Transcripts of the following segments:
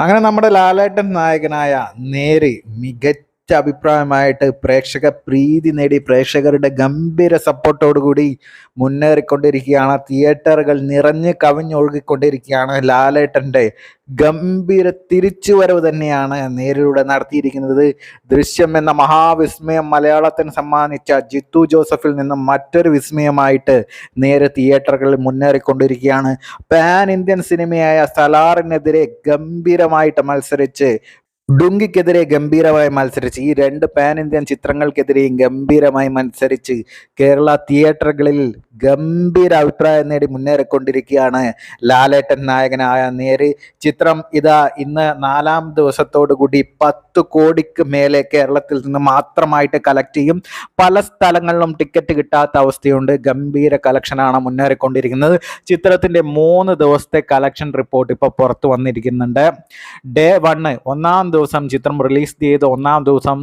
അങ്ങനെ നമ്മുടെ ലാലേട്ടൻ നായകനായ നേര് മികച്ച അഭിപ്രായമായിട്ട് പ്രേക്ഷക പ്രീതി നേടി പ്രേക്ഷകരുടെ ഗംഭീര സപ്പോർട്ടോടുകൂടി മുന്നേറിക്കൊണ്ടിരിക്കുകയാണ്. തിയേറ്ററുകൾ നിറഞ്ഞ് കവിഞ്ഞൊഴുകിക്കൊണ്ടിരിക്കുകയാണ് ലാലേട്ടന്റെ ഗംഭീര തിരിച്ചുവരവ് തന്നെയാണ് നേരിലൂടെ നടത്തിയിരിക്കുന്നത്. ദൃശ്യം എന്ന മഹാവിസ്മയം മലയാളത്തിന് സമ്മാനിച്ച ജിത്തു ജോസഫിൽ നിന്നും മറ്റൊരു വിസ്മയമായിട്ട് നേരെ തിയേറ്ററുകളിൽ മുന്നേറിക്കൊണ്ടിരിക്കുകയാണ്. പാൻ ഇന്ത്യൻ സിനിമയായ സലാറിനെതിരെ ഗംഭീരമായിട്ട് മത്സരിച്ച് ഡുങ്കിക്കെതിരെ ഗംഭീരമായി മത്സരിച്ച് ഈ രണ്ട് പാൻ ഇന്ത്യൻ ചിത്രങ്ങൾക്കെതിരെയും ഗംഭീരമായി മത്സരിച്ച് കേരള തിയേറ്ററുകളിൽ ഗംഭീര അഭിപ്രായം നേടി മുന്നേറിക്കൊണ്ടിരിക്കുകയാണ് ലാലേട്ടൻ നായകനായ നേര്. ചിത്രം ഇതാ ഇന്ന് നാലാം കൂടി പത്ത് കോടിക്ക് മേലെ കേരളത്തിൽ നിന്ന് മാത്രമായിട്ട് കളക്ട് ചെയ്യും. പല സ്ഥലങ്ങളിലും ടിക്കറ്റ് കിട്ടാത്ത അവസ്ഥയുണ്ട്. ഗംഭീര കളക്ഷനാണ് മുന്നേറിക്കൊണ്ടിരിക്കുന്നത്. ചിത്രത്തിന്റെ മൂന്ന് ദിവസത്തെ കളക്ഷൻ റിപ്പോർട്ട് ഇപ്പോൾ പുറത്തു വന്നിരിക്കുന്നുണ്ട്. ഡേ വണ്ണ് ഒന്നാം ദിവസം ചിത്രം റിലീസ് ചെയ്ത് ഒന്നാം ദിവസം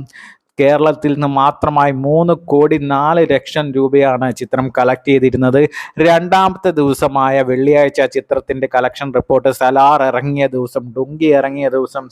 കേരളത്തിൽ നിന്ന് മാത്രമായി മൂന്ന് കോടി നാല് ലക്ഷം രൂപയാണ് ചിത്രം കളക്ട് ചെയ്തിരുന്നത്. രണ്ടാമത്തെ ദിവസമായ വെള്ളിയാഴ്ച ചിത്രത്തിന്റെ കളക്ഷൻ റിപ്പോർട്ട് സലാർ ഇറങ്ങിയ ദിവസം ഡുങ്കി ഇറങ്ങിയ ദിവസം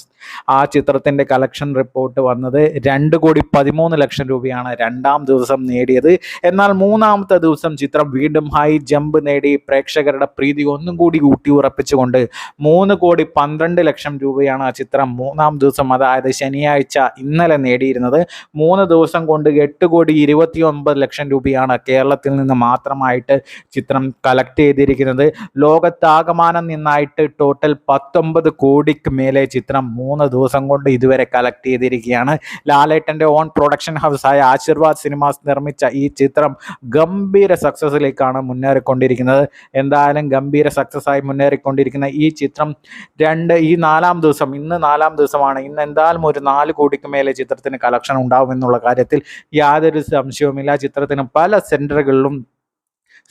ആ ചിത്രത്തിന്റെ കളക്ഷൻ റിപ്പോർട്ട് വന്നത് രണ്ട് കോടി പതിമൂന്ന് ലക്ഷം രൂപയാണ് രണ്ടാം ദിവസം നേടിയത്. എന്നാൽ മൂന്നാമത്തെ ദിവസം ചിത്രം വീണ്ടും ഹൈ ജമ്പ് നേടി. പ്രേക്ഷകരുടെ പ്രീതി ഒന്നും കൂടി ഊട്ടി ഉറപ്പിച്ചുകൊണ്ട് മൂന്ന് കോടി പന്ത്രണ്ട് ലക്ഷം രൂപയാണ് ആ ചിത്രം മൂന്നാം ദിവസം അതായത് ശനിയാഴ്ച ഇന്നലെ നേടിയിരുന്നത്. മൂന്ന് ദിവസം കൊണ്ട് എട്ട് കോടി ഇരുപത്തി ഒൻപത് ലക്ഷം രൂപയാണ് കേരളത്തിൽ നിന്ന് മാത്രമായിട്ട് ചിത്രം കളക്ട് ചെയ്തിരിക്കുന്നത്. ലോകത്താകമാനം നിന്നായിട്ട് ടോട്ടൽ പത്തൊമ്പത് കോടിക്ക് മേലെ ചിത്രം മൂന്ന് ദിവസം കൊണ്ട് ഇതുവരെ കളക്ട് ചെയ്തിരിക്കുകയാണ്. ലാലേട്ടന്റെ ഓൺ പ്രൊഡക്ഷൻ ഹൗസായ ആശീർവാദ് സിനിമാസ് നിർമ്മിച്ച ഈ ചിത്രം ഗംഭീര സക്സസിലേക്കാണ് മുന്നേറിക്കൊണ്ടിരിക്കുന്നത്. എന്തായാലും ഗംഭീര സക്സസ് ആയി മുന്നേറിക്കൊണ്ടിരിക്കുന്ന ഈ ചിത്രം രണ്ട് ഈ നാലാം ദിവസം ഇന്ന് നാലാം ദിവസമാണ്. ഇന്ന് എന്തായാലും ഒരു നാല് കോടിക്ക് മേലെ ചിത്രത്തിന് കളക്ഷൻ ഉണ്ടാവും എന്നുള്ള കാര്യത്തിൽ യാതൊരു സംശയവുമില്ല. ചിത്രത്തിന് പല സെന്ററുകളിലും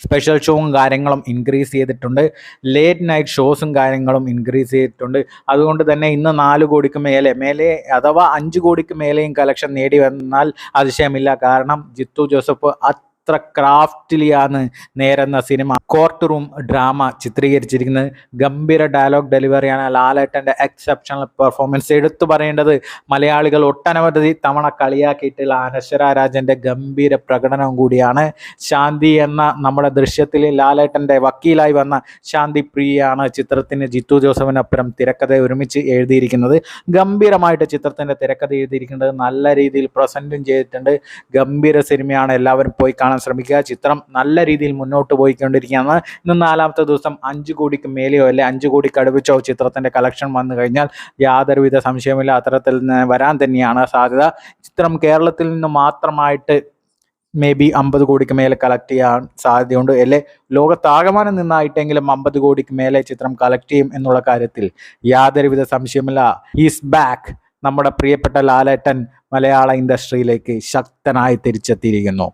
സ്പെഷ്യൽ ഷോവും കാര്യങ്ങളും ഇൻക്രീസ് ചെയ്തിട്ടുണ്ട്. ലേറ്റ് നൈറ്റ് ഷോസും കാര്യങ്ങളും ഇൻക്രീസ് ചെയ്തിട്ടുണ്ട്. അതുകൊണ്ട് തന്നെ ഇന്ന് നാല് കോടിക്ക് മേലെ മേലെ അഥവാ അഞ്ച് കോടിക്ക് മേലെയും കളക്ഷൻ നേടി വന്നാൽ അതിശയമില്ല. കാരണം ജിത്തു ജോസഫ് അത്ര ക്രാഫ്റ്റിലിയാണ് നേരെന്ന സിനിമ. കോർട്ട് റൂം ഡ്രാമ ചിത്രീകരിച്ചിരിക്കുന്നത്. ഗംഭീര ഡയലോഗ് ഡെലിവറിയാണ് ലാലേട്ടന്റെ എക്സെപ്ഷണൽ പെർഫോമൻസ് എടുത്തു പറയേണ്ടത് മലയാളികൾ ഒട്ടനവധി തവണ കളിയാക്കിയിട്ടുള്ള അനശ്വര രാജന്റെ ഗംഭീര പ്രകടനം കൂടിയാണ്. ശാന്തി എന്ന നമ്മുടെ ദൃശ്യത്തിൽ ലാലേട്ടന്റെ വക്കീലായി വന്ന ശാന്തി പ്രിയയാണ് ചിത്രത്തിന് ജിത്തു ജോസഫിനൊപ്പം തിരക്കഥ ഒരുമിച്ച് എഴുതിയിരിക്കുന്നത്. ഗംഭീരമായിട്ട് ചിത്രത്തിന്റെ തിരക്കഥ എഴുതിയിരിക്കുന്നത് നല്ല രീതിയിൽ പ്രസന്റും ചെയ്തിട്ടുണ്ട്. ഗംഭീര സിനിമയാണ് എല്ലാവരും പോയി കാണാൻ ശ്രമിക്കുക. ചിത്രം നല്ല രീതിയിൽ മുന്നോട്ട് പോയിക്കൊണ്ടിരിക്കുകയാണ്. ഇന്ന് നാലാമത്തെ ദിവസം അഞ്ച് കോടിക്ക് മേലെയോ അല്ലെ അഞ്ച് കോടി കടുപ്പിച്ചോ ചിത്രത്തിന്റെ കളക്ഷൻ വന്നു കഴിഞ്ഞാൽ യാതൊരുവിധ സംശയമില്ല അത്തരത്തിൽ വരാൻ തന്നെയാണ് സാധ്യത. ചിത്രം കേരളത്തിൽ നിന്ന് മാത്രമായിട്ട് മേ ബി അമ്പത് കോടിക്ക് മേലെ കളക്ട് ചെയ്യാൻ സാധ്യതയുണ്ട് അല്ലെ? ലോകത്താകമാനം നിന്നായിട്ടെങ്കിലും അമ്പത് കോടിക്ക് മേലെ ചിത്രം കളക്ട് ചെയ്യും എന്നുള്ള കാര്യത്തിൽ യാതൊരുവിധ സംശയമില്ല ഈസ് ബാക്ക് നമ്മുടെ പ്രിയപ്പെട്ട ലാലേട്ടൻ മലയാള ഇൻഡസ്ട്രിയിലേക്ക് ശക്തനായി തിരിച്ചെത്തിയിരിക്കുന്നു.